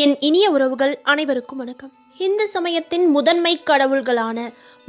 என் இனிய உறவுகள் அனைவருக்கும் வணக்கம். இந்து சமயத்தின் முதன்மை கடவுள்களான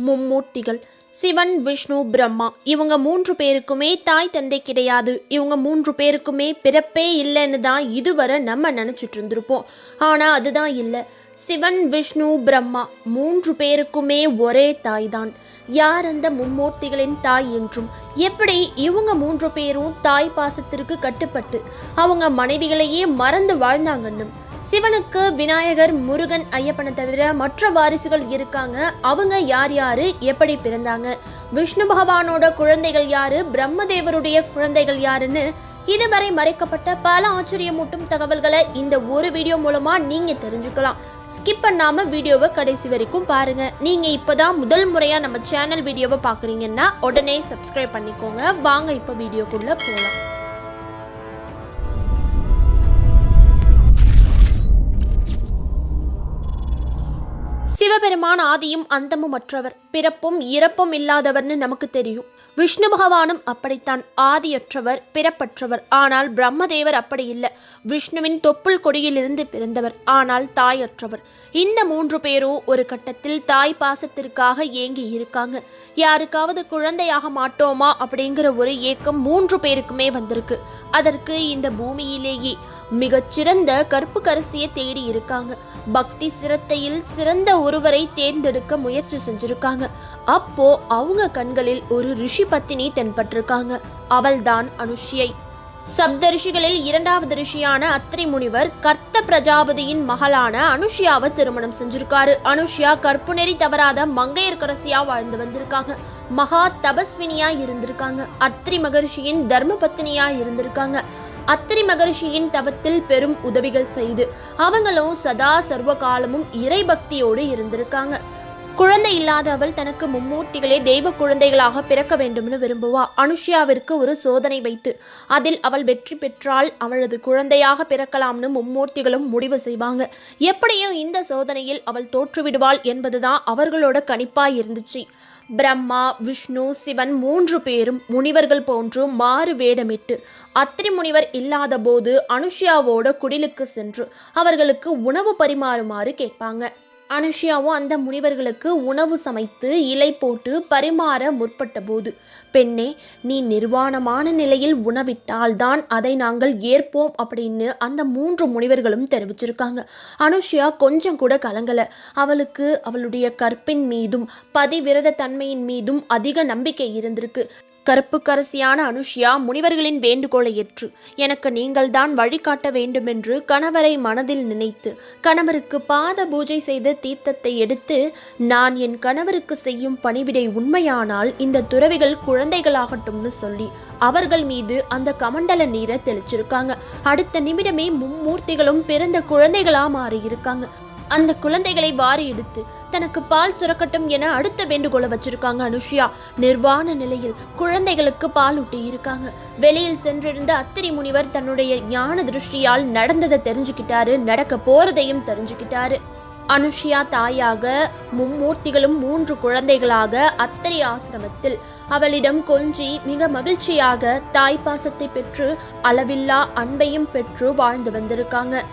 மும்மூர்த்திகள் சிவன் விஷ்ணு பிரம்மா இவங்க மூன்று பேருக்குமே தாய் தந்தை கிடையாது. இவங்க மூன்று பேருக்குமே பிறப்பே இல்லைன்னு தான் இதுவரை நம்ம நினச்சிட்டு இருந்திருப்போம். ஆனால் அதுதான் இல்லை. சிவன் விஷ்ணு பிரம்மா மூன்று பேருக்குமே ஒரே தாய் தான். யார் அந்த மும்மூர்த்திகளின் தாய் என்றும் எப்படி இவங்க மூன்று பேரும் தாய் பாசத்திற்கு கட்டுப்பட்டு அவங்க மனைவிகளையே மறந்து வாழ்ந்தாங்கன்னும் சிவனுக்கு விநாயகர் முருகன் ஐயப்பனை தவிர மற்ற வாரிசுகள் இருக்காங்க. அவங்க யார் யாரு? எப்படி பிறந்தாங்க? விஷ்ணு பகவானோட குழந்தைகள் யாரு? பிரம்மதேவருடைய குழந்தைகள் யாருன்னு இதுவரை மறைக்கப்பட்ட பல ஆச்சரியமூட்டும் தகவல்களை இந்த ஒரு வீடியோ மூலமா நீங்க தெரிஞ்சுக்கலாம். ஸ்கிப் பண்ணாம வீடியோவை கடைசி வரைக்கும் பாருங்க. நீங்க இப்பதான் முதல் முறையா நம்ம சேனல் வீடியோவை பாக்குறீங்கன்னா உடனே சப்ஸ்கிரைப் பண்ணிக்கோங்க. வாங்க இப்ப வீடியோக்குள்ள போகலாம் சிவபெருமான் ஆதியும் அந்தமும் அற்றவர். பிறப்பும் இறப்பும் இல்லாதவர்னு நமக்கு தெரியும். விஷ்ணு பகவானும் அப்படித்தான் ஆதியற்றவர் பிறப்பற்றவர். ஆனால் பிரம்மதேவர் அப்படி இல்லை. விஷ்ணுவின் தொப்புள் கொடியிலிருந்து பிறந்தவர் ஆனால் தாயற்றவர். இந்த மூன்று பேரும் ஒரு கட்டத்தில் தாய் பாசத்திற்காக ஏங்கி இருக்காங்க. யாருக்காவது குழந்தையாக மாட்டோமா அப்படிங்கிற ஒரு ஏக்கம் மூன்று பேருக்குமே வந்திருக்கு. அதற்கு இந்த பூமியிலேயே மிகச்சிறந்த கற்பு கரசியை தேடி இருக்காங்க. பக்தி சிரத்தையில் சிறந்த ஒருவரை தேர்ந்தெடுக்க முயற்சி செஞ்சிருக்காங்க. அப்போ அவங்க கண்களில் ஒரு ரிஷி பத்தினி தென்பட்டிருக்காங்க. அவள்தான் அனுஷ்யை. சப்த ரிஷிகளில் இரண்டாவது ரிஷியான அத்திரி முனிவர் கர்த்த பிரஜாபதியின் மகளான அனுஷ்யாவை திருமணம் செஞ்சிருக்காரு. அனுஷ்யா கற்பு நெறி தவறாத மங்கையர்கரசியா வாழ்ந்து வந்திருக்காங்க. மகா தபஸ்வினியா இருந்திருக்காங்க. அத்திரி மகரிஷியின் தர்ம பத்தினியா இருந்திருக்காங்க. அத்திரி மகரிஷியின் தவத்தில் பெரும் உதவிகள் செய்து அவங்களும் சதா சர்வ காலமும் இறை பக்தியோடு இருந்திருக்காங்க. குழந்தை இல்லாத அவள் தனக்கு மும்மூர்த்திகளே தெய்வ குழந்தைகளாக பிறக்க வேண்டும்னு விரும்புவா. அனுஷ்யாவிற்கு ஒரு சோதனை வைத்து அதில் அவள் வெற்றி பெற்றால் அவளது குழந்தையாக பிறக்கலாம்னு மும்மூர்த்திகளும் முடிவு செய்வாங்க. எப்படியும் இந்த சோதனையில் அவள் தோற்றுவிடுவாள் என்பதுதான் அவர்களோட கணிப்பாய் இருந்துச்சு. பிரம்மா விஷ்ணு சிவன் மூன்று பேரும் முனிவர்கள் போன்று மாறு வேடமிட்டு அத்திரி முனிவர் இல்லாத போது அனுஷ்யாவோட குடிலுக்கு சென்று அவர்களுக்கு உணவு பரிமாறுமாறு கேட்பாங்க. அனுஷ்யாவும் அந்த முனிவர்களுக்கு உணவு சமைத்து இலை போட்டு பரிமாற முற்பட்ட போது பெண்ணே நீ நிர்வாணமான நிலையில் உணவிட்டால் தான் அதை நாங்கள் ஏற்போம் அப்படின்னு அந்த மூன்று முனிவர்களும் தெரிவிச்சிருக்காங்க. அனுஷியா கொஞ்சம் கூட கலங்கலை. அவளுக்கு அவளுடைய கற்பின் மீதும் பதிவிரத தன்மையின் மீதும் அதிக நம்பிக்கை இருந்திருக்கு. கருப்புக்கரசியான அனுஷ்யா முனிவர்களின் வேண்டுகோளை ஏற்று எனக்கு நீங்கள்தான் வழிகாட்ட வேண்டுமென்று கணவரை மனதில் நினைத்து கணவருக்கு பாத பூஜை செய்த தீர்த்தத்தை எடுத்து நான் என் கணவருக்கு செய்யும் பணிவிடை உண்மையானால் இந்த துறவிகள் குழந்தைகளாகட்டும்னு சொல்லி அவர்கள் மீது அந்த கமண்டல நீரை தெளிச்சிருக்காங்க. அடுத்த நிமிடமே மும்மூர்த்திகளும் பிறந்த குழந்தைகளா மாறியிருக்காங்க. அந்த குழந்தைகளை வாரி எடுத்து தனக்கு பால் சுரக்கட்டும் என அடுத்த வேண்டுகோளை வச்சிருக்காங்க அனுஷ்யா. நிர்வாண நிலையில் குழந்தைகளுக்கு பால் ஊட்டி இருக்காங்க. வெளியில் சென்றிருந்த அத்திரி முனிவர் தன்னுடைய ஞான திருஷ்டியால் நடந்ததை தெரிஞ்சுக்கிட்டாரு நடக்க போறதையும் தெரிஞ்சுக்கிட்டாரு. அனுஷ்யா தாயாக மும்மூர்த்திகளும் மூன்று குழந்தைகளாக அத்தரி ஆசிரமத்தில் அவளிடம் கொஞ்சி மிக மகிழ்ச்சியாக தாய்ப்பாசத்தை பெற்று அளவில்லா அன்பையும் பெற்று வாழ்ந்து வந்திருக்காங்க.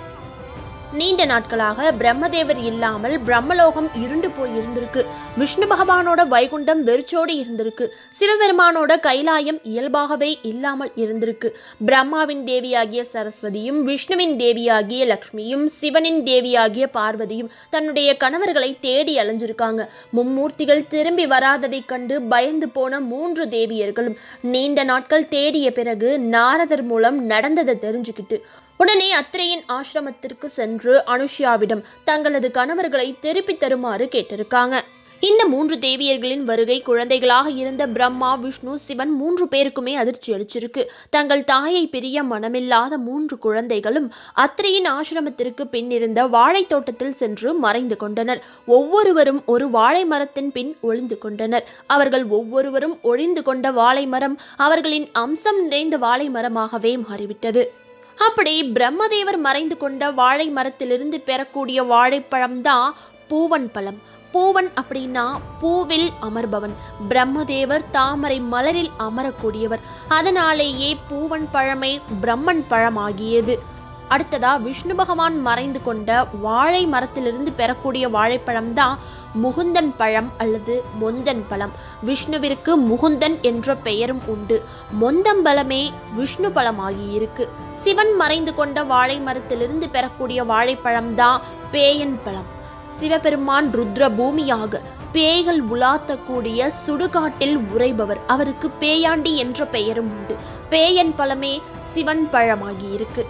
நீண்ட நாட்களாக பிரம்மதேவர் இல்லாமல் பிரம்மலோகம் இருண்டு போய் இருந்திருக்கு. விஷ்ணு பகவானோட வைகுண்டம் வெறிச்சோடி இருந்திருக்கு. சிவபெருமானோட கைலாயம் இயல்பாகவே இல்லாமல் இருந்திருக்கு. பிரம்மாவின் தேவியாகிய சரஸ்வதியும் விஷ்ணுவின் தேவியாகிய லக்ஷ்மியும் சிவனின் தேவியாகிய பார்வதியும் தன்னுடைய கணவர்களை தேடி அலைஞ்சிருக்காங்க. மும்மூர்த்திகள் திரும்பி வராததைக் கண்டு பயந்து போன மூன்று தேவியர்களும் நீண்ட நாட்கள் தேடிய பிறகு நாரதர் மூலம் நடந்ததை தெரிஞ்சுக்கிட்டு உடனே அத்திரையின் ஆசிரமத்திற்கு சென்று அனுஷ்யாவிடம் தங்களது கணவர்களை திருப்பித் தருமாறு கேட்டிருக்காங்க. இந்த மூன்று தேவியர்களின் வருகை குழந்தைகளாக இருந்த பிரம்மா விஷ்ணு சிவன் மூன்று பேருக்குமே அதிர்ச்சி அளிச்சிருக்கு. தங்கள் தாயை பிரிய மனமில்லாத மூன்று குழந்தைகளும் அத்திரையின் ஆசிரமத்திற்கு பின்னிருந்த வாழைத் தோட்டத்தில் சென்று மறைந்து கொண்டனர். ஒவ்வொருவரும் ஒரு வாழை மரத்தின் பின் ஒளிந்து கொண்டனர். அவர்கள் ஒவ்வொருவரும் ஒழிந்து கொண்ட வாழை மரம் அவர்களின் அம்சம் நிறைந்த வாழை மரமாகவே மாறிவிட்டது. அப்படி பிரம்மதேவர் மறைந்து கொண்ட வாழை மரத்திலிருந்து பெறக்கூடிய வாழைப்பழம் தான் பூவன் பழம். பூவன் அப்படின்னா பூவில் அமர்பவன். பிரம்மதேவர் தாமரை மலரில் அமரக்கூடியவர். அதனாலேயே பூவன் பழமை பிரம்மன் பழமாகியது. அடுத்ததா விஷ்ணு பகவான் மறைந்து கொண்ட வாழை மரத்திலிருந்து பெறக்கூடிய வாழைப்பழம் தான் முகுந்தன் பழம் அல்லது மொந்தன் பழம். விஷ்ணுவிற்கு முகுந்தன் என்ற பெயரும் உண்டு. மொந்தம்பழமே விஷ்ணு பழமாகி இருக்கு. சிவன் மறைந்து கொண்ட வாழை மரத்திலிருந்து பெறக்கூடிய வாழைப்பழம் தான் பேயன் பழம். சிவபெருமான் ருத்ர பூமியாக பேய்கள் உலாத்தக்கூடிய சுடுகாட்டில் உறைபவர். அவருக்கு பேயாண்டி என்ற பெயரும் உண்டு. பேயன் பழமே சிவன் பழமாகி இருக்கு.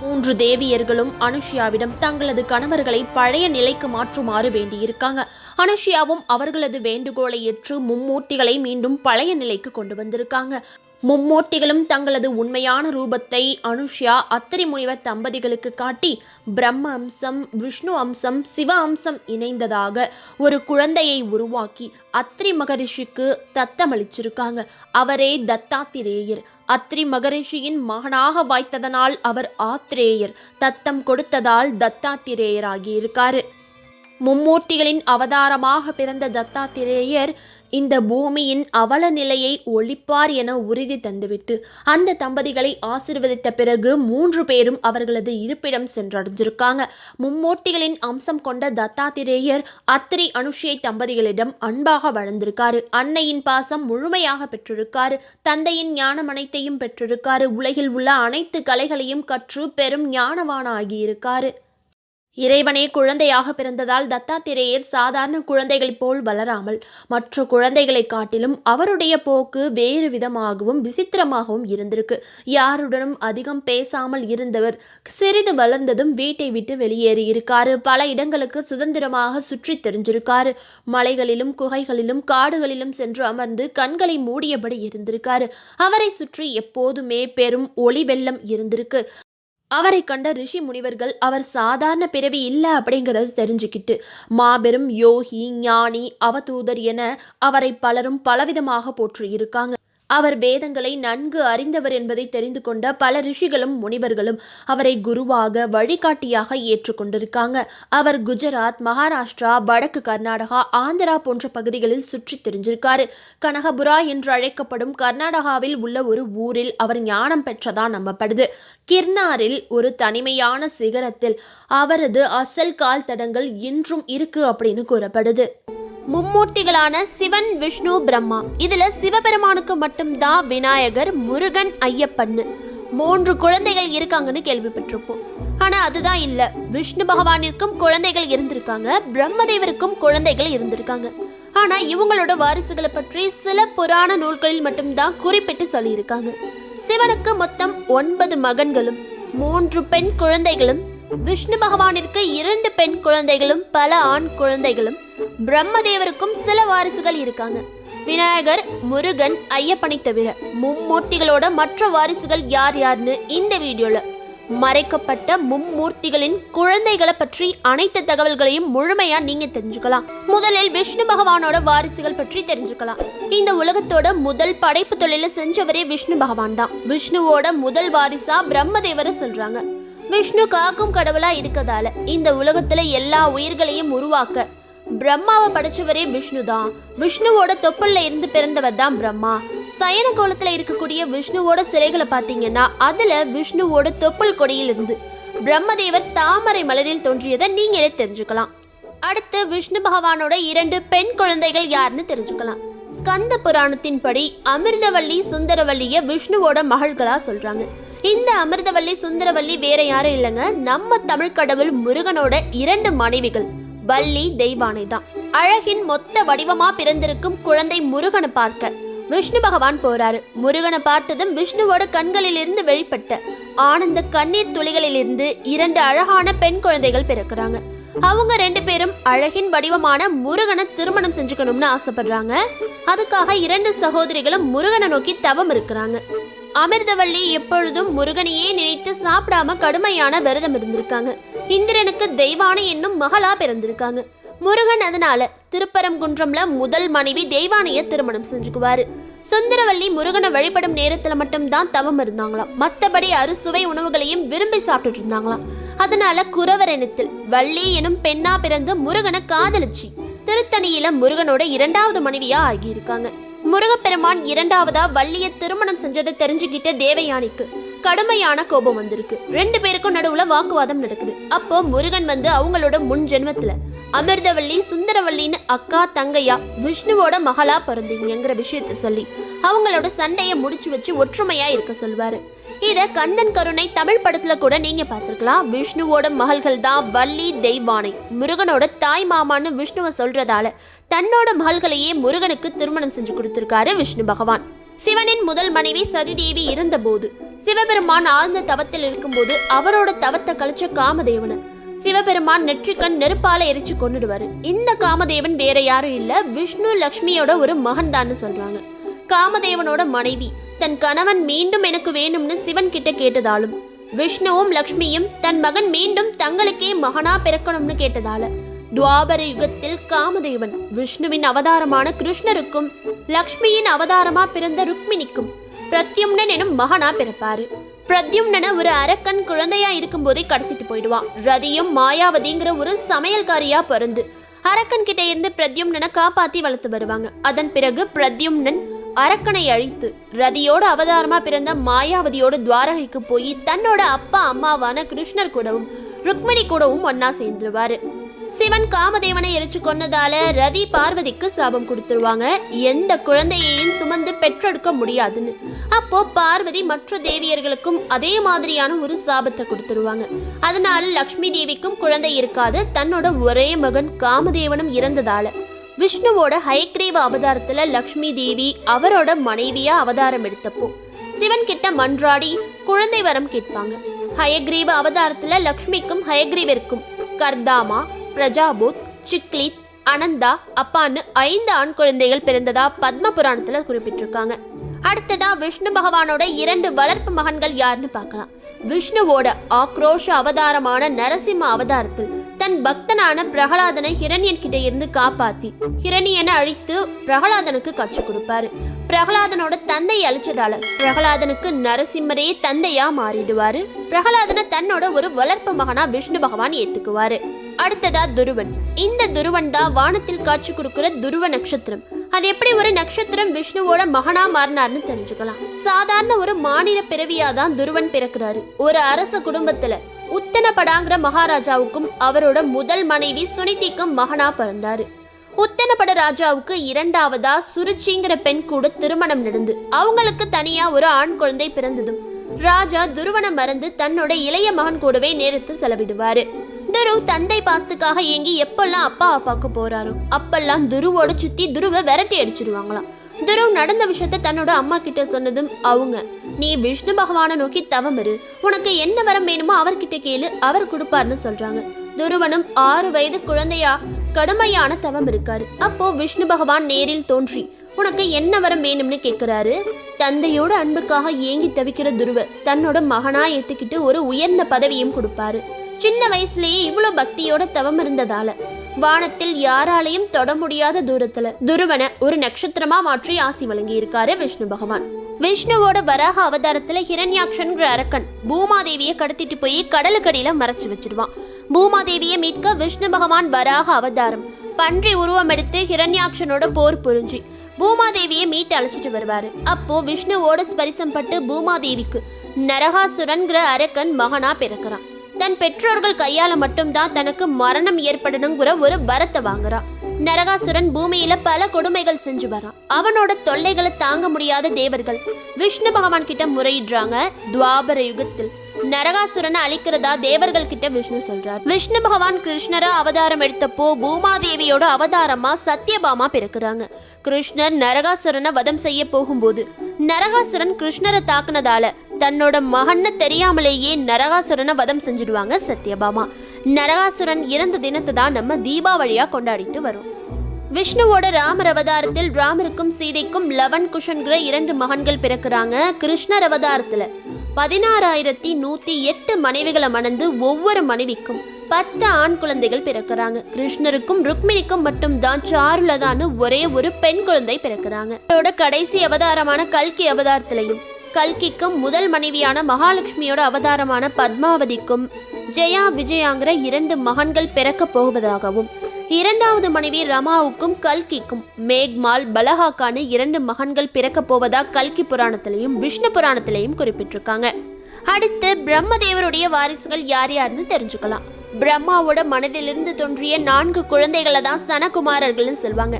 மூன்று தேவியர்களும் அனுஷ்யாவிடம் தங்களது கணவர்களை பழைய நிலைக்கு மாற்றுமாறு வேண்டியிருக்காங்க. அனுஷ்யாவும் அவர்களது வேண்டுகோளை ஏற்று மும்மூர்த்திகளை மீண்டும் பழைய நிலைக்கு கொண்டு வந்திருக்காங்க. மும்மூர்த்திகளும் தங்களது உண்மையான ரூபத்தை அனுஷ்யா அத்திரி முனிவர் தம்பதிகளுக்கு காட்டி பிரம்ம அம்சம் விஷ்ணு அம்சம் சிவ அம்சம் இணைந்ததாக ஒரு குழந்தையை உருவாக்கி அத்திரி மகரிஷிக்கு தத்தமளிச்சிருக்காங்க. அவரே தத்தாத்திரேயர். அத்ரி மகரிஷியின் மகனாக வாய்த்ததனால் அவர் ஆத்திரேயர். தத்தம் கொடுத்ததால் தத்தாத்திரேயராகியிருக்காரு மும்மூர்த்திகளின் அவதாரமாக பிறந்த தத்தாத்திரேயர் இந்த பூமியின் அவல நிலையை ஒழிப்பார் என உறுதி தந்துவிட்டு அந்த தம்பதிகளை ஆசிர்வதித்த பிறகு மூன்று பேரும் அவர்களது இருப்பிடம் சென்றடைஞ்சிருக்காங்க. மும்மூர்த்திகளின் அம்சம் கொண்ட தத்தாத்திரேயர் அத்திரி அனுஷியை தம்பதிகளிடம் அன்பாக வளர்ந்திருக்காரு அன்னையின் பாசம் முழுமையாக பெற்றிருக்காரு. தந்தையின் ஞானம் அனைத்தையும் பெற்றிருக்காரு. உலகில் உள்ள அனைத்து கலைகளையும் கற்று பெரும் ஞானவான ஆகியிருக்காரு இறைவனே குழந்தையாக பிறந்ததால் தத்தாத்திரேயர் சாதாரண குழந்தைகள் போல் வளராமல் மற்ற குழந்தைகளை காட்டிலும் அவருடைய போக்கு வேறு விதமாகவும் விசித்திரமாகவும் இருந்திருக்கு. யாருடனும் அதிகம் பேசாமல் இருந்தவர் சிறிது வளர்ந்ததும் வீட்டை விட்டு வெளியேறி இருக்காரு. பல இடங்களுக்கு சுதந்திரமாக சுற்றி தெரிஞ்சிருக்காரு. மலைகளிலும் குகைகளிலும் காடுகளிலும் சென்று அமர்ந்து கண்களை மூடியபடி இருந்திருக்காரு. அவரை சுற்றி எப்போதுமே பெரும் ஒளி வெள்ளம் இருந்திருக்கு. அவரை கண்ட ரிஷி முனிவர்கள் அவர் சாதாரண பிறவி இல்லை அப்படிங்கிறத தெரிஞ்சுக்கிட்டு மாபெரும் யோகி ஞானி அவதூதர் என அவரை பலரும் பலவிதமாக போற்றியிருக்காங்க. அவர் வேதங்களை நன்கு அறிந்தவர் என்பதை தெரிந்து கொண்ட பல ரிஷிகளும் முனிவர்களும் அவரை குருவாக வழிகாட்டியாக ஏற்றுக்கொண்டிருக்காங்க. அவர் குஜராத் மகாராஷ்டிரா வடக்கு கர்நாடகா ஆந்திரா போன்ற பகுதிகளில் சுற்றி தெரிஞ்சிருக்காரு. கனகபுரா என்று அழைக்கப்படும் கர்நாடகாவில் உள்ள ஒரு ஊரில் அவர் ஞானம் பெற்றதா நம்பப்படுது. கிர்னாரில் ஒரு தனிமையான சிகரத்தில் அவரது அசல் கால் தடங்கள் இன்றும் இருக்கு அப்படின்னு கூறப்படுது. மும்மூர்த்திகளான சிவன் விஷ்ணு பிரம்மா. இதுல சிவபெருமானுக்கு மட்டும் மட்டும்தான் விநாயகர் முருகன் ஐயப்பன்னு. மூன்று குழந்தைகள் இருக்காங்கன்னு கேள்விப்பட்டிருப்போம். ஆனா அதுதான் இல்ல. விஷ்ணு பகவானிற்கும் குழந்தைகள் இருந்திருக்காங்க. பிரம்மதேவருக்கும் குழந்தைகள் இருந்திருக்காங்க. ஆனா இவங்களோட வாரிசுகளை பற்றி சில புராண நூல்களில் மட்டும்தான் குறிப்பிட்டு சொல்லியிருக்காங்க. சிவனுக்கு மொத்தம் ஒன்பது மகன்களும் மூன்று பெண் குழந்தைகளும் விஷ்ணு பகவானிற்கு இரண்டு பெண் குழந்தைகளும் பல ஆண் குழந்தைகளும் பிரம்மதேவருக்கும் சில வாரிசுகள் இருக்காங்க. விநாயகர் முருகன் ஐயப்பனை தவிர மும்மூர்த்திகளோட மற்ற வாரிசுகள் யார் யாருன்னு இந்த வீடியோல. மறைக்கப்பட்ட மும்மூர்த்திகளின் குழந்தைகளை பற்றி அனைத்து தகவல்களையும் முழுமையா நீங்க தெரிஞ்சுக்கலாம். முதலில் விஷ்ணு பகவானோட வாரிசுகள் பற்றி தெரிஞ்சுக்கலாம். இந்த உலகத்தோட முதல் படைப்பு தொழில செஞ்சவரே விஷ்ணு பகவான் தான். விஷ்ணுவோட முதல் வாரிசா பிரம்மதேவரை சொல்றாங்க. விஷ்ணு காக்கும் கடவுளா இருக்கதால இந்த உலகத்துல எல்லா உயிர்களையும் உருவாக்க பிரம்மாவை படைச்சவரே விஷ்ணு தான் விஷ்ணுவோட தொப்பல்ல இருந்து பிறந்தவர் தான் பிரம்மா. சயன கோலத்துல இருக்கக்கூடிய விஷ்ணுவோட சிலைகளை பார்த்தீங்கன்னா அதுல விஷ்ணுவோட தொப்புள் கொடியில் இருந்து பிரம்மதேவர் தாமரை மலரில் தோன்றியதை நீங்களே தெரிஞ்சுக்கலாம். அடுத்து விஷ்ணு பகவானோட இரண்டு பெண் குழந்தைகள் யாருன்னு தெரிஞ்சுக்கலாம். ஸ்கந்த புராணத்தின்படி அமிர்தவல்லி சுந்தரவல்லிய விஷ்ணுவோட மகள்களா சொல்றாங்க. இந்த அமிர்தவல்லி சுந்தரவல்லி வேற யாரும் இல்லைங்க நம்ம தமிழ் கடவுள் முருகனோட இரண்டு மனைவிகள். வள்ளி தெய்வானை தான் அழகின் மொத்த வடிவமா பிறந்திருக்கும் குழந்தை முருகனை பார்க்க. விஷ்ணு பகவான் போறாரு. முருகனை பார்த்ததும் விஷ்ணுவோட கண்களிலிருந்து வெளிப்பட்ட ஆனந்த கண்ணீர் துளிகளிலிருந்து இரண்டு அழகான பெண் குழந்தைகள் பிறக்குறாங்க. அவங்க ரெண்டு பேரும் அழகின் வடிவமான முருகனை திருமணம் செஞ்சுக்கணும்னு ஆசைப்படுறாங்க. அதுக்காக இரண்டு சகோதரிகளும் முருகனை நோக்கி தவம் இருக்கிறாங்க. அமிர்தவள்ளி எப்பொழுதும் முருகனையே நினைத்து சாப்பிடாம கடுமையான விரதம் இருந்திருக்காங்க. இந்திரனுக்கு தெய்வானை என்னும் மகளா பிறந்திருக்காங்க. முருகன் அதனால திருப்பரங்குன்றம்ல முதல் மனைவி தெய்வானைய திருமணம் செஞ்சுக்குவாரு. சுந்தரவள்ளி முருகனை வழிபடும் நேரத்துல மட்டும்தான் தவம் இருந்தாங்களாம். மத்தபடி அறுசுவை உணவுகளையும் விரும்பி சாப்பிட்டுட்டு இருந்தாங்களாம். அதனால குறவரனத்தில் வள்ளி எனும் பெண்ணா பிறந்து முருகனை காதலிச்சு திருத்தணியில முருகனோட இரண்டாவது மனைவியா ஆகியிருக்காங்க. முருகப்பெருமான் இரண்டாவதா வள்ளிய திருமணம் செஞ்சதை தெரிஞ்சுக்கிட்ட தேவயானிக்கு கடுமையான கோபம் வந்திருக்கு. ரெண்டு பேருக்கும் நடுவுல வாக்குவாதம் நடக்குது. அப்போ முருகன் வந்து அவங்களோட முன் ஜென்மத்துல அமிர்தவள்ளி சுந்தரவல்லின்னு அக்கா தங்கையா விஷ்ணுவோட மகளா பிறந்தீங்கிற விஷயத்த சொல்லி அவங்களோட சண்டையை முடிச்சு வச்சு ஒற்றுமையா இருக்க சொல்வாரு. இத கந்தன் கருணை தமிழ் படத்துல கூட நீங்க பாத்திருக்கலாம் விஷ்ணுவோட மகள்கள் தான் வள்ளி தெய்வானை. முருகனோட தாய் மாமான்னு விஷ்ணுவை சொல்றதால தன்னோட மகள்களையே முருகனுக்கு திருமணம் செஞ்சு கொடுத்திருக்காரு விஷ்ணு பகவான். சிவனின் முதல் மனைவி சதிதேவி இருந்தபோது சிவபெருமான் ஆழ்ந்த தவத்தில் இருக்கும்போது அவரோட தவத்தை கழிச்ச காமதேவனை. சிவபெருமான் நெற்றிக்கண் நெருப்பால எரிச்சு கொண்டுடுவாரு இந்த காமதேவன் வேற யாரும் இல்ல விஷ்ணு லக்ஷ்மியோட ஒரு மகன் தான் சொல்றாங்க. காமதேவனோட மனைவி தன் கணவன் மீண்டும் எனக்கு வேணும்னு சிவன் கிட்ட கேட்டதாலும் விஷ்ணுவும் லக்ஷ்மியும் தன் மகன் மீண்டும் தங்களுக்கே மகனா பிறக்கணும்னு கேட்டதால துவாபர யுகத்தில் காமதேவன் விஷ்ணுவின் அவதாரமான கிருஷ்ணருக்கும் லக்ஷ்மியின் அவதாரமா பிறந்த ருக்மிணிக்கும் பிரத்யும்னன் எனும் மகனா பிறப்பாரு. பிரத்யும்னனை ஒரு அரக்கன் குழந்தையா இருக்கும்போதே கடத்திட்டு போயிடுவான். ரதியும் மாயாவதிங்கிற ஒரு சமையல்காரியா பிறந்து அரக்கன் கிட்ட இருந்து பிரத்யும்னனை காப்பாத்தி வளர்த்து வருவாங்க. அதன் பிறகு பிரத்யும்னன் அரக்கனை அழித்து ரதியோட அவதாரமா பிறந்த மாயாவதியோட துவாரகைக்கு போய் தன்னோட அப்பா அம்மாவான கிருஷ்ணர் கூடவும் ருக்மிணி கூடவும் ஒன்னா சேர்ந்துருவாரு. சிவன் காமதேவனை எரிச்சு கொன்னதால ரதி பார்வதிக்கு சாபம் கொடுத்துருவாங்க. எந்த குழந்தையையும் சுமந்து பெற்றெடுக்க முடியாதுன்னு. அப்போ பார்வதி மற்ற தேவியர்களுக்கும் அதே மாதிரியான ஒரு சாபத்தை கொடுத்துருவாங்க. அதனால லக்ஷ்மி தேவிக்கும் குழந்தை இருக்காது. தன்னோட ஒரே மகன் காமதேவனும் இறந்ததால. விஷ்ணுவோட ஹயக்ரீவ அவதாரத்துல லக்ஷ்மி தேவி அவரோட மனைவியா அவதாரம் எடுத்தப்போ சிவன் கிட்ட மன்றாடி குழந்தை வரம் கேட்பாங்க. ஹயக்ரீவ அவதாரத்துல லக்ஷ்மிக்கும் ஹயக்ரீவிற்கும் கர்தாமா பிரஜாபூத் சிக்லித் அனந்தா அப்பான்னு ஐந்து ஆண் குழந்தைகள் பிறந்ததா பத்ம புராணத்துல குறிப்பிட்டிருக்காங்க. அடுத்ததா விஷ்ணு பகவானோட இரண்டு வளர்ப்பு மகன்கள் யாருன்னு பார்க்கலாம். விஷ்ணுவோட ஆக்ரோஷ அவதாரமான நரசிம்ம அவதாரத்தில் தன் பக்தனான பிரகலாதனை ஹிரண்யன் கிட்ட இருந்து காப்பாத்தி ஹிரண்யனை அழித்து பிரகலாதனுக்கு காட்சி கொடுப்பாரு. பிரகலாதனோட தந்தை அழிச்சதால பிரகலாதனுக்கு நரசிம்மரே தந்தையா மாறிடுவாரு. பிரகலாதனை தன்னோட ஒரு வளர்ப்பு மகனா விஷ்ணு பகவான் ஏத்துக்குவாரு. அடுத்ததா துருவன். இந்த துருவன் தான் வானத்தில் காட்சி கொடுக்கிற துருவ நட்சத்திரம். அது எப்படி ஒரு நட்சத்திரம் விஷ்ணுவோட மகனா மாறினார்னு தெரிஞ்சுக்கலாம். சாதாரண ஒரு மாநில பிறவியா தான் துருவன் பிறக்கிறாரு. ஒரு அரச குடும்பத்துல உத்தனபடாங்கிற மகாராஜாவுக்கும் அவரோட முதல் மனைவி சுனிதிக்கும் மகனா பிறந்தாரு. உத்தனபட ராஜாவுக்கு இரண்டாவதா சுருச்சிங்கிற பெண் கூட திருமணம் நடந்து அவங்களுக்கு தனியா ஒரு ஆண் குழந்தை பிறந்ததும். ராஜா துருவனம் மறந்து தன்னோட இளைய மகன் கூடவே நேரத்தை செலவிடுவாரு. துரு தந்தை பாசத்துக்காக ஏங்கி எப்பெல்லாம் அப்பா அப்பாவுக்கு போறாரோ அப்பெல்லாம் துருவோட சுத்தி துருவை விரட்டி அடிச்சிடுவாங்களாம் துரு நடந்த விஷயத்த தன்னோட அம்மா கிட்ட சொன்னதும் அவங்க. நீ விஷ்ணு பகவானை நோக்கி தவம் இரு. உனக்கு என்ன வரம் வேணுமோ அவர்கிட்ட கேளு. அவர் கொடுப்பார்னு சொல்றாங்க. துருவனும் ஆறு வயது குழந்தையா கடுமையான தவம் இருக்காரு. அப்போ விஷ்ணு பகவான் நேரில் தோன்றி உனக்கு என்ன வரம் வேணும்னு கேட்குறாரு தந்தையோட அன்புக்காக ஏங்கி தவிக்கிற துருவ தன்னோட மகனா ஏத்துக்கிட்டு ஒரு உயர்ந்த பதவியும் கொடுப்பாரு. சின்ன வயசுலயே இவ்வளோ பக்தியோட தவம் இருந்ததால. வானத்தில் யாராலையும் தொட முடியாத தூரத்துல துருவனை ஒரு நட்சத்திரமா மாற்றி ஆசி வழங்கி இருக்காரு விஷ்ணு பகவான். விஷ்ணுவோட வராக அவதாரத்துல ஹிரண்யாக்ஷன்கிற அரக்கன் பூமாதேவியை கடத்திட்டு போய் கடலுக்கடியில மறைச்சு வச்சிருவான். பூமாதேவியை மீட்க விஷ்ணு பகவான் வராக அவதாரம். பன்றி உருவம் எடுத்து ஹிரண்யாக்ஷனோட போர் புரிஞ்சு பூமாதேவியை மீட்டு அழைச்சிட்டு வருவாரு. அப்போ விஷ்ணுவோட ஸ்பரிசம் பட்டு பூமாதேவிக்கு நரகாசுரன்கிற அரக்கன் மகனா பிறக்கிறான். தன் பெற்றோர்கள் கையால மட்டும்தான் தனக்கு மரணம் ஏற்படணுங்கிற ஒரு வரத்தை வாங்குறான். நரகாசுரன் பூமியில பல கொடுமைகள் செஞ்சு வரான். அவனோட தொல்லைகளை தாங்க முடியாத தேவர்கள். விஷ்ணு பகவான் கிட்ட முறையிடுறாங்க துவாபர யுகத்தில். நரகாசுரனை அழிக்கிறதா தேவர்கள் கிட்ட விஷ்ணு சொல்றார். விஷ்ணு பகவான் கிருஷ்ணரா அவதாரம் எடுத்தப்போ பூமாதேவியோட அவதாரமா சத்யபாமா பிறக்குறாங்க. கிருஷ்ணர் நரகாசுரனை வதம் செய்ய போகும்போது நரகாசுரன் கிருஷ்ணரை தாக்குனதால தன்னோட மகன்னு தெரியாமலேயே நரகாசுரனை வதம் செஞ்சுடுவாங்க சத்யபாமா. நரகாசுரன் இறந்த தினத்தை தான் நம்ம தீபாவளியா கொண்டாடிட்டு வரோம். விஷ்ணுவோட ராமர் அவதாரத்தில் ராமருக்கும் சீதைக்கும் லவன் குஷன்கிற இரண்டு மகன்கள் பிறக்கிறாங்க கிருஷ்ணர் அவதாரத்தில். பதினாறாயிரத்தி நூற்றி எட்டு மனைவிகளை மணந்து ஒவ்வொரு மனைவிக்கும் பத்து ஆண் குழந்தைகள் பிறக்கிறாங்க. கிருஷ்ணருக்கும் ருக்மிணிக்கும் மட்டும் தான் சாருலதான்னு ஒரே ஒரு பெண் குழந்தை பிறக்கிறாங்க. அவரோட கடைசி அவதாரமான கல்கி அவதாரத்திலையும் கல்கிக்கும் முதல் மனைவியான மகாலட்சுமியோட அவதாரமான பத்மாவதிக்கும் ஜெயா விஜயாங்கிற இரண்டு மகன்கள் பிறக்கப் போவதாகவும் இரண்டாவது மனைவி ரமாவுக்கும் கல்கிக்கும் மேக்மால் பலஹாக்கான இரண்டு மகன்கள் பிறக்கப் போவதா கல்கி புராணத்திலையும் விஷ்ணு புராணத்திலையும் குறிப்பிட்டிருக்காங்க. அடுத்து பிரம்மதேவருடைய வாரிசுகள் யார் யாருன்னு தெரிஞ்சுக்கலாம். பிரம்மாவோட மனதிலிருந்து தோன்றிய நான்கு குழந்தைகளை தான் சனகுமாரர்கள்னு சொல்லுவாங்க.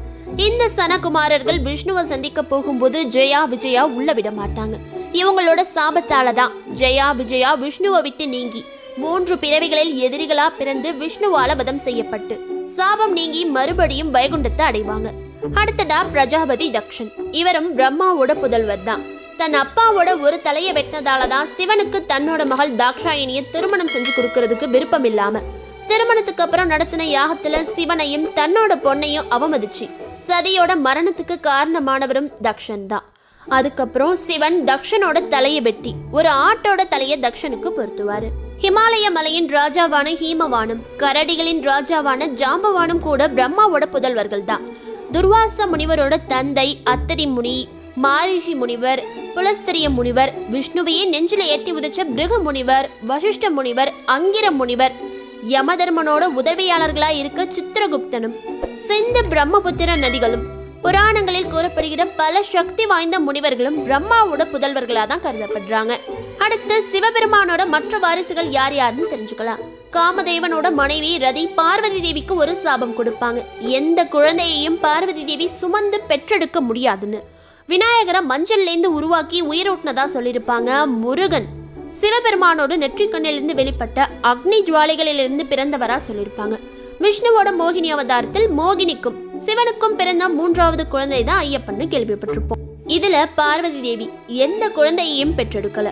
இந்த சனகுமாரர்கள் விஷ்ணுவை சந்திக்க போகும்போது ஜெயா விஜயா உள்ள விட மாட்டாங்க. இவங்களோட சாபத்தால தான் ஜெயா விஜயா விஷ்ணுவை விட்டு நீங்கி மூன்று பிறவிகளில் எதிரிகளா பிறந்து விஷ்ணுவால வதம் செய்யப்பட்டு சாபம் நீங்கி மறுபடியும் வைகுண்டத்தை அடைவாங்க. அடுத்ததா பிரஜாபதி தக்ஷன். இவரும் பிரம்மாவோட புதல்வர் தான். தன் அப்பாவோட ஒரு தலையை வெட்டினதால தான் சிவனுக்கு தன்னோட மகள் தாக்ஷாயினியை திருமணம் செஞ்சு கொடுக்கறதுக்கு விருப்பம் இல்லாம திருமணத்துக்கு அப்புறம் நடத்தின யாகத்துல சிவனையும் தன்னோட பொண்ணையும் அவமதிச்சு சதியோட மரணத்துக்கு காரணமானவரும் தக்ஷன் தான். அதுக்கப்புறம் சிவன் தக்ஷனோட தலையை வெட்டி ஒரு ஆட்டோட தலையை தக்ஷனுக்கு பொருத்துவாரு. ஹிமாலய மலையின் ராஜாவான ஹீமவானும் கரடிகளின் ராஜாவான ஜாம்பவானும் கூட பிரம்மாவோட புதல்வர்கள் தான் துர்வாச முனிவரோட தந்தை அத்தரி முனி மாரிஷி முனிவர் புலஸ்தரிய முனிவர் விஷ்ணுவையே நெஞ்சில ஏற்றி உதிச்ச பிருக முனிவர் வசிஷ்ட முனிவர் அங்கிர முனிவர் யமதர்மனோட உதவியாளர்களா இருக்க சித்திரகுப்தனும் சிந்து பிரம்மபுத்திர நதிகளும் புராணங்களில் கூறப்படுகிற பல சக்தி வாய்ந்த முனிவர்களும் பிரம்மாவோட புதல்வர்களாக தான் கருதப்படுறாங்க. அடுத்து சிவபெருமானோட மற்ற வாரிசுகள் யார் யாருன்னு தெரிஞ்சுக்கலாம். காமதேவனோட மனைவி ரதி பார்வதி தேவிக்கு ஒரு சாபம் கொடுப்பாங்க. எந்த குழந்தையையும் பார்வதி தேவி சுமந்து பெற்றெடுக்க முடியாதுன்னு. விநாயகரை மஞ்சள்லேருந்து உருவாக்கி உயிரூட்டினதா சொல்லியிருப்பாங்க முருகன். சிவபெருமானோட நெற்றிக்கண்ணிலிருந்து வெளிப்பட்ட அக்னி ஜுவாலைகளிலிருந்து பிறந்தவரா சொல்லியிருப்பாங்க. விஷ்ணுவோட மோகினி அவதாரத்தில் மோகினிக்கும். சிவனுக்கும் பிறந்த மூன்றாவது குழந்தை தான் ஐயப்பன்னு கேள்விப்பட்டிருப்போம். இதுல பார்வதி தேவி எந்த குழந்தையையும் பெற்றெடுக்கல.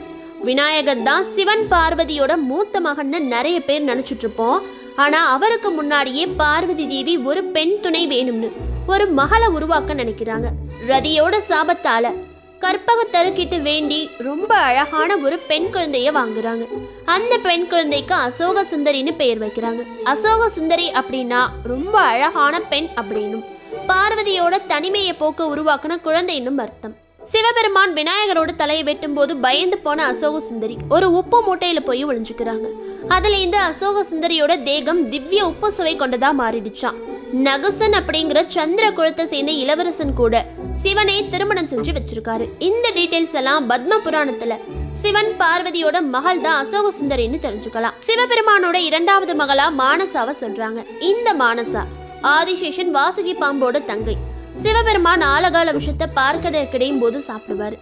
விநாயகர் தான் சிவன் பார்வதியோட மூத்த மகன்னு நிறைய பேர் நினைச்சிட்டு இருப்போம் ஆனா அவருக்கு முன்னாடியே பார்வதி தேவி ஒரு பெண் துணை வேணும்னு ஒரு மகளை உருவாக்க நினைக்கிறாங்க. ரதியோட சாபத்தால கற்பக தருக்கிட்டு வேண்டி ரொம்ப அழகான ஒரு பெண் குழந்தைய வாங்குறாங்க. அந்த பெண் குழந்தைக்கு அசோக சுந்தரின்னு பெயர் வைக்கிறாங்க. அசோக சுந்தரி அப்படின்னா ரொம்ப அழகான பெண் அப்படின்னும். பார்வதியோட தனிமையை போக்க உருவாக்கின குழந்தைன்னும் அர்த்தம். சிவபெருமான் விநாயகரோட தலையை வெட்டும்போது பயந்து போன அசோக சுந்தரி ஒரு உப்பு மூட்டையில போய் ஒளிஞ்சுக்கிறாங்க. அதுல இந்த அசோக சுந்தரியோட தேகம் திவ்ய உப்பு சுவை கொண்டதா மாறிடுச்சான் நகுசன் அப்படிங்கிற சந்திர குலத்தை சேர்ந்த இளவரசன் கூட சிவனை திருமணம் செஞ்சு வச்சிருக்காரு. இந்த டீடைல்ஸ் எல்லாம் பத்ம புராணத்துல சிவன் பார்வதியோட மகள் தான் அசோக சுந்தரின்னு தெரிஞ்சுக்கலாம். சிவபெருமானோட இரண்டாவது மகளா மானசாவை சொல்றாங்க. இந்த மானசா ஆதிசேஷன் வாசுகி பாம்போட தங்கை. சிவபெருமான் ஆலகால விஷத்தை பார்க்கடை கிடையும் போது சாப்பிடுவாரு.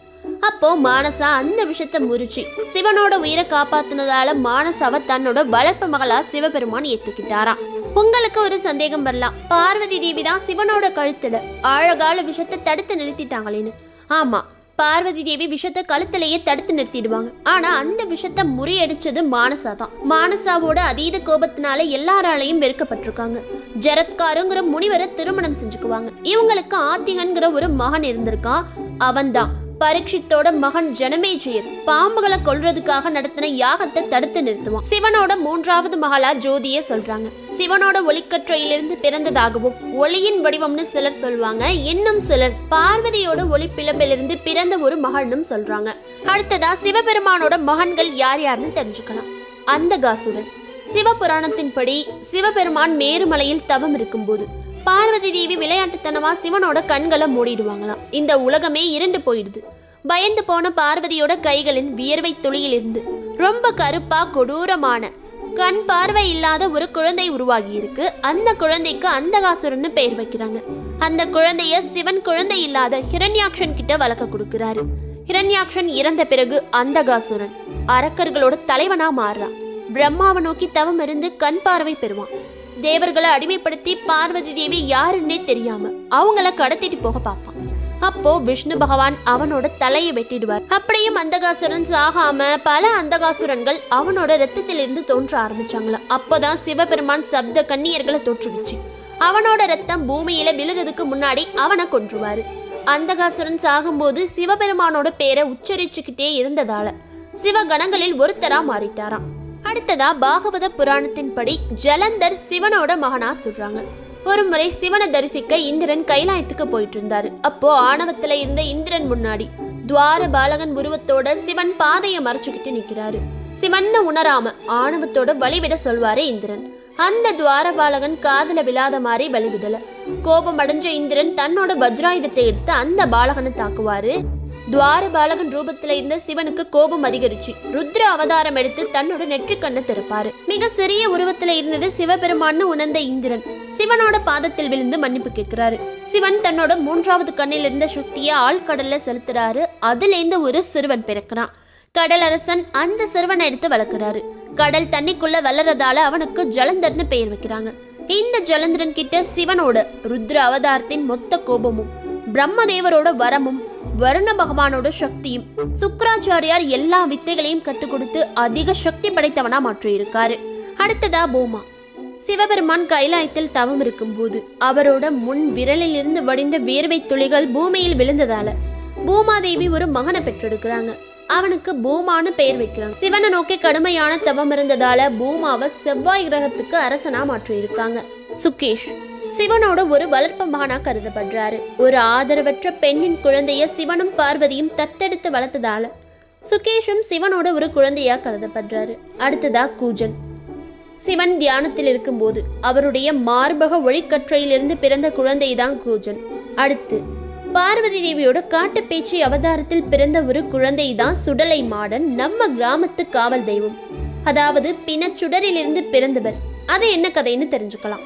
அப்போ மானசா அந்த விஷத்தை முறிச்சு சிவனோட உயிரை காப்பாத்தினதால மானசாவை தன்னோட வளர்ப்பு மகளா சிவபெருமான் ஏத்துக்கிட்டாராம். உங்களுக்கு ஒரு சந்தேகம் வரலாம். பார்வதி தேவி தான் சிவனோட கழுத்துல ஆழகால விஷத்தை தடுத்து நிறுத்திட்டாங்களேன்னு. ஆமா பார்வதி தேவி விஷத்தை கழுத்திலேயே தடுத்து நிறுத்திடுவாங்க. ஆனா அந்த விஷத்தை முறியடிச்சது மானசா தான். மானசாவோட அதீத கோபத்தினால எல்லாராலையும் வெறுக்கப்பட்டிருக்காங்க. ஜரத்காருங்கிற முனிவரை திருமணம் செஞ்சுக்குவாங்க. இவங்களுக்கு ஆத்திகன்கிற ஒரு மகன் இருந்திருக்கான். அவன்தான். பரீட்சித்தோட மகன் ஜனமேஜயர் பாம்புகளை கொல்றதுக்காக நடத்தின யாகத்தை தடுத்து நிறுத்துவான் சிவனோட மூன்றாவது மகளா ஜோதிய சொல்றாங்க. சிவனோட ஒளிக்கற்றையிலிருந்து பிறந்ததாகவும் ஒளியின் வடிவம்னு சிலர் சொல்வாங்க. இன்னும் சிலர் பார்வதியோட ஒளி பிளம்பிலிருந்து பிறந்த ஒரு மகள்னும் சொல்றாங்க. அடுத்ததா சிவபெருமானோட மகன்கள் யார் யாருன்னு தெரிஞ்சுக்கலாம். அந்தகாசுரன். சிவபுராணத்தின்படி சிவபெருமான் மேருமலையில் தவம் இருக்கும்போது பார்வதி தேவி விளையாட்டுத்தனமா சிவனோட கண்களை மூடிடுவாங்களாம். இந்த உலகமே இரண்டு போயிடுது. பயந்து போன பார்வதியோட கைகளின் வியர்வை துளியிலிருந்து ரொம்ப கருப்பா கொடூரமான கண் பார்வை இல்லாத ஒரு குழந்தை உருவாகி இருக்கு அந்த குழந்தைக்கு அந்தகாசுரன்னு பெயர் வைக்கிறாங்க. அந்த குழந்தைய சிவன் குழந்தை இல்லாத ஹிரண்யாக்ஷன் கிட்ட வளர்க்க கொடுக்கிறாரு. ஹிரண்யாக்ஷன் இறந்த பிறகு அந்தகாசுரன் அரக்கர்களோட தலைவனா மாறுறான். பிரம்மாவை நோக்கி தவம் இருந்து கண் பார்வை பெறுவான். தேவர்களை அடிமைப்படுத்தி பார்வதி தேவி யாருன்னே தெரியாம அவங்கள கடத்திட்டு போக பார்ப்பான். அப்போ விஷ்ணு பகவான் அவனோட தலையை வெட்டிடுவார். அப்படியும் அந்தகாசுரன் சாகாம பல அந்தகாசுரன்கள் அவனோட ரத்தத்திலிருந்து தோன்ற ஆரம்பிச்சாங்களாம் அப்போதான் சிவபெருமான் சப்த கன்னியர்களை தோற்றுவிச்சு அவனோட ரத்தம் பூமியில விழுறதுக்கு முன்னாடி அவனை கொன்றுவாரு. அந்தகாசுரன் சாகும்போது சிவபெருமானோட பேரை உச்சரிச்சுக்கிட்டே இருந்ததால சிவகணங்களில் ஒருத்தரா மாறிட்டாராம். அடுத்ததா பாகவத புராணத்தின்படி ஜலந்தர் சிவனோட மகனா சொல்றாங்க. ஒரு முறை சிவனை தரிசிக்க இந்திரன் கைலாயத்துக்கு போயிட்டு இருந்தாரு அப்போ ஆணவத்துல இருந்த இந்திரன் முன்னாடி துவார பாலகன் உருவத்தோட சிவன் பாதையை மறைச்சுக்கிட்டு நிக்கிறாரு. சிவன்னு உணராம ஆணவத்தோட வழிவிட சொல்வாரு இந்திரன். அந்த துவாரபாலகன் காதல விழாத மாதிரி வழிவிடல. கோபம் அடைஞ்ச இந்திரன் தன்னோட வஜ்ராயுதத்தை எடுத்து அந்த பாலகனை தாக்குவாரு. துவாரபாலகன் ரூபத்துல இருந்த சிவனுக்கு கோபம் அதிகரிச்சு. ருத்ர அவதாரம் எடுத்து தன்னோட நெற்றிக்கண்ணை திறப்பாரு. மிக சிறிய உருவத்துல இருந்தது சிவபெருமான்னு உணர்ந்த இந்திரன். சிவனோட பாதத்தில் விழுந்து மன்னிப்பு கேட்கிறாரு. சிவன் தன்னோட மூன்றாவது கண்ணில் இருந்த சக்தியை ஆழ்கடல்ல செலுத்துறாரு. அதுல இருந்து ஒரு சிறுவன் பிறக்கிறான். கடலரசன் அந்த சிறுவனை எடுத்து வளர்க்குறாரு. கடல் தண்ணிக்குள்ள வளர்றதால அவனுக்கு ஜலந்தர்னு பெயர் வைக்கிறாங்க. இந்த ஜலந்தரன் கிட்ட சிவனோட ருத்ர அவதாரத்தின் மொத்த கோபமும் பிரம்மதேவரோட வரமும் வருண பகவானோட சக்தியும் சுக்கராச்சாரியார் எல்லா வித்தைகளையும் கற்றுக் கொடுத்து அதிக சக்தி படைத்தவனா மாற்றியிருக்காரு. அடுத்ததா பூமா. சிவபெருமான் கைலாயத்தில் தவம் இருக்கும்போது அவரோட முன் விரலில் இருந்து வடிந்த வேர்வை துளிகள் பூமியில் விழுந்ததால பூமாதேவி ஒரு மகனை பெற்றெடுக்கிறாங்க. அவனுக்கு பூமான்னு பெயர் வைக்கிறாங்க. சிவனை நோக்கி கடுமையான தவம் இருந்ததால பூமாவை செவ்வாய் கிரகத்துக்கு அரசனா மாற்றியிருக்காங்க. சுகேஷ் சிவனோட ஒரு வளர்ப்பமானா கருதப்படுறாரு. ஒரு ஆதரவற்ற பெண்ணின் குழந்தைய சிவனும் பார்வதியும் தத்தெடுத்து வளர்த்ததால சுகேஷும் சிவனோட ஒரு குழந்தையா கருதப்படுறாரு. அடுத்ததா கூஜன். சிவன் தியானத்தில் இருக்கும்போது அவருடைய மார்பக ஒளிக்கற்றையிலிருந்து பிறந்த குழந்தைதான் கூஜன். அடுத்து பார்வதி தேவியோட காட்டுப்பேச்சி அவதாரத்தில் பிறந்த ஒரு குழந்தை தான் சுடலை மாடன் நம்ம கிராமத்து காவல் தெய்வம். அதாவது பிணச்சுடரிலிருந்து பிறந்தவர். அது என்ன கதைன்னு தெரிஞ்சுக்கலாம்.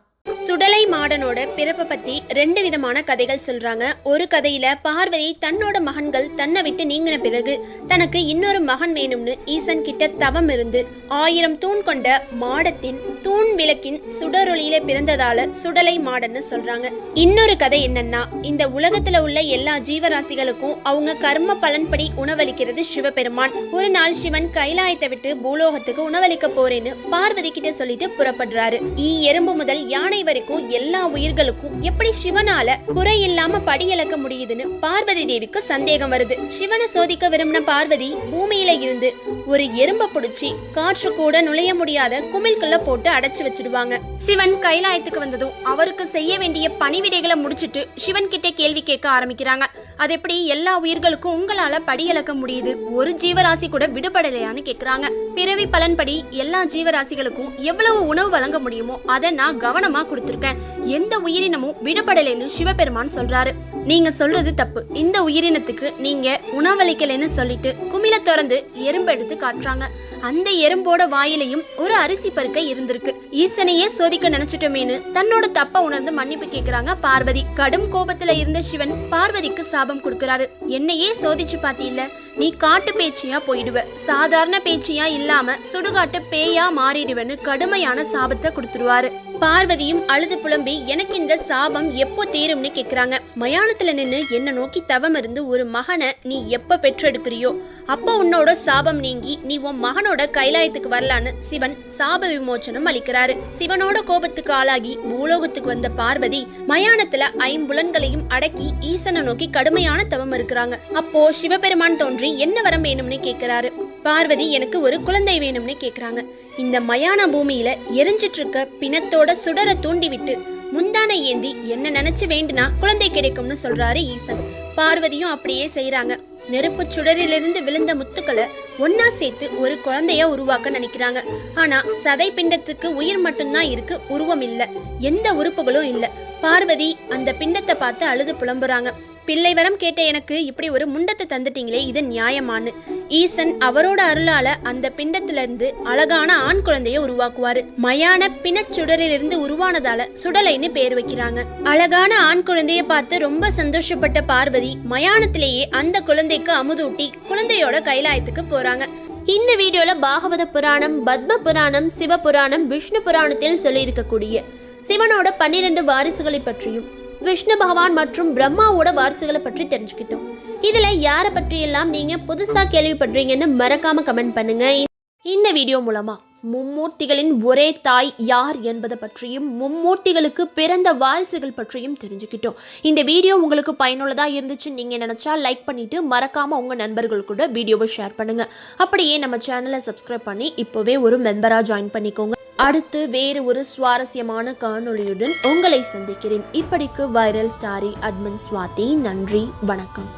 சுடலை மாடனோட பிறப்பை பத்தி ரெண்டு விதமான கதைகள் சொல்றாங்க. ஒரு கதையில பார்வதி தன்னோட மகன்கள் தன்னை விட்டு நீங்கின பிறகு தனக்கு இன்னொரு மகன் வேணும்னு ஈசன் கிட்ட தவம் இருந்து ஆயிரம் தூண் கொண்ட மாடத்தின் தூண் விளக்கின் சுடரொளியில பிறந்ததால சுடலை மாடன்னு சொல்றாங்க. இன்னொரு கதை என்னன்னா இந்த உலகத்துல உள்ள எல்லா ஜீவராசிகளுக்கும் அவங்க கர்ம பலன்படி உணவளிக்கிறது சிவபெருமான். ஒரு நாள் சிவன் கைலாயத்தை விட்டு பூலோகத்துக்கு உணவளிக்க போறேன்னு பார்வதி கிட்ட சொல்லிட்டு புறப்படுறாரு. ஈ எறும்பு முதல் யானை வரை வரைக்கும் எல்லா உயிர்களுக்கும் எப்படி சிவனால குறை இல்லாம படியளக்க முடியுதுன்னு பார்வதி தேவிக்கு சந்தேகம் வருது. சிவனை சோதிக்க விரும்பின பார்வதி பூமியில இருந்து ஒரு எறும்ப புடிச்சு காற்று கூட நுழைய முடியாத குமிழ்குள்ள போட்டு அடைச்சு வச்சிடுவாங்க. சிவன் கைலாயத்துக்கு வந்ததும் அவருக்கு செய்ய வேண்டிய பணிவிடைகளை முடிச்சிட்டு சிவன் கிட்ட கேள்வி கேட்க ஆரம்பிக்கிறாங்க. அது எப்படி எல்லா உயிர்களுக்கும் உங்களால படியளக்க முடியுது? ஒரு ஜீவராசி கூட விடுபடலையான்னு கேக்குறாங்க. பிறவி பலன்படி எல்லா ஜீவராசிகளுக்கும் எவ்வளவு உணவு வழங்க முடியுமோ அதை நான் கவனமா கொடுத்துருக்கேன் எந்த உயிரினமும் விடுபடலைன்னு சிவபெருமான் சொல்றாரு. நீங்க சொல்றது தப்பு. இந்த உயிரினத்துக்கு நீங்க உணவளிக்கலைன்னு சொல்லிட்டு குமில திறந்து எறும்பு எடுத்து காட்டுறாங்க. அந்த எறும்போட வாயிலையும் ஒரு அரிசி பருக்கை இருந்திருக்கு. ஈசனையே சோதிக்க நினைச்சிட்டோமேனு தன்னோட தப்ப உணர்ந்து மன்னிப்பு கேக்குறாங்க பார்வதி. கடும் கோபத்துல இருந்த சிவன் பார்வதிக்கு சாபம் கொடுக்கறாரு. என்னையே சோதிச்சு பாத்தியில்ல நீ காட்டு பேச்சியா போயிடுவ. சாதாரண பேச்சியா இல்லாம சுடுகாட்டு பேயா மாறிடுவேன்னு கடுமையான சாபத்தை கொடுத்துருவாரு. பார்வதியும் அழுது புலம்பி எனக்கு இந்த சாபம் எப்போ தீரும்னு கேக்குறாங்க. மயானத்துல நின்னு என்ன நோக்கி தவம் இருந்து ஒரு மகனை நீ எப்ப பெற்றெடுக்கிறியோ அப்போ உன்னோட சாபம் நீங்கி நீ உன் மகனோட கைலாயத்துக்கு வரலான்னு சிவன் சாப விமோச்சனம் அளிக்கிறாரு. சிவனோட கோபத்துக்கு ஆளாகி பூலோகத்துக்கு வந்த பார்வதி மயானத்துல ஐம்புலன்களையும் அடக்கி ஈசனை நோக்கி கடுமையான தவம் இருக்கிறாங்க. அப்போ சிவபெருமான் தோன்றி என்ன வரம் வேணும்னு கேக்குறாரு. பார்வதி எனக்கு ஒரு குழந்தை வேணும்னு கேக்குறாங்க. இந்த மயான பூமியில எரிஞ்சிட்டு இருக்க பிணத்தோட சுடர தூண்டி விட்டு முந்தானை ஏந்தி என்ன நினைச்சு வேண்டுனா குழந்தை கிடைக்கும்னு சொல்றாரு ஈசன். பார்வதியும் அப்படியே செய்யறாங்க நெருப்பு சுடரிலிருந்து விழுந்த முத்துக்களை ஒன்னா சேர்த்து ஒரு குழந்தைய உருவாக்க நினைக்கிறாங்க. ஆனா சதை பிண்டத்துக்கு உயிர் மட்டும்தான் இருக்கு உருவம் இல்ல. எந்த உறுப்புகளும் இல்ல. பார்வதி அந்த பிண்டத்தை பார்த்து அழுது புலம்புறாங்க. பிள்ளை வரம் கேட்ட எனக்கு இப்படி ஒரு முண்டத்தை தந்துட்டீங்களே இது நியாயமான்னு. ஈசன் அவரோட அருளால அந்த பிண்டத்திலிருந்து அழகான ஆண் குழந்தைய உருவாக்குவாரு. மயான பிணச்சுடரிலிருந்து உருவானதால சுடலைன்னு பேர் வைக்கிறாங்க. அழகான ஆண் குழந்தைய பார்த்து ரொம்ப சந்தோஷப்பட்ட பார்வதி மயானத்திலேயே அந்த குழந்தைக்கு அமுதூட்டி குழந்தையோட கைலாயத்துக்கு போறாங்க. இந்த வீடியோல பாகவத புராணம் பத்ம புராணம் சிவ புராணம் விஷ்ணு புராணத்தில் சொல்லியிருக்கக்கூடிய சிவனோட பன்னிரண்டு வாரிசுகளை பற்றியும் விஷ்ணு பகவான் மற்றும் பிரம்மாவோட வாரிசுகளை பற்றி தெரிஞ்சுக்கிட்டோம். இதில் யாரை பற்றியெல்லாம் நீங்கள் புதுசாக கேள்விப்படுறீங்கன்னு மறக்காமல் கமெண்ட் பண்ணுங்கள் இந்த வீடியோ மூலமாக மும்மூர்த்திகளின் ஒரே தாய் யார் என்பதை பற்றியும் மும்மூர்த்திகளுக்கு பிறந்த வாரிசுகள் பற்றியும் தெரிஞ்சுக்கிட்டோம். இந்த வீடியோ உங்களுக்கு பயனுள்ளதாக இருந்துச்சு நீங்கள் நினச்சா லைக் பண்ணிவிட்டு மறக்காமல் உங்கள் நண்பர்கள் கூட வீடியோவை ஷேர் பண்ணுங்கள் அப்படியே நம்ம சேனலை சப்ஸ்கிரைப் பண்ணி இப்போவே ஒரு மெம்பராக ஜாயின் பண்ணிக்கோங்க. அடுத்து வேறு ஒரு சுவாரஸ்யமான காணொளியுடன் உங்களை சந்திக்கிறேன். இப்படிக்கு வைரல் ஸ்டாரி அட்மின் சுவாதி நன்றி வணக்கம்.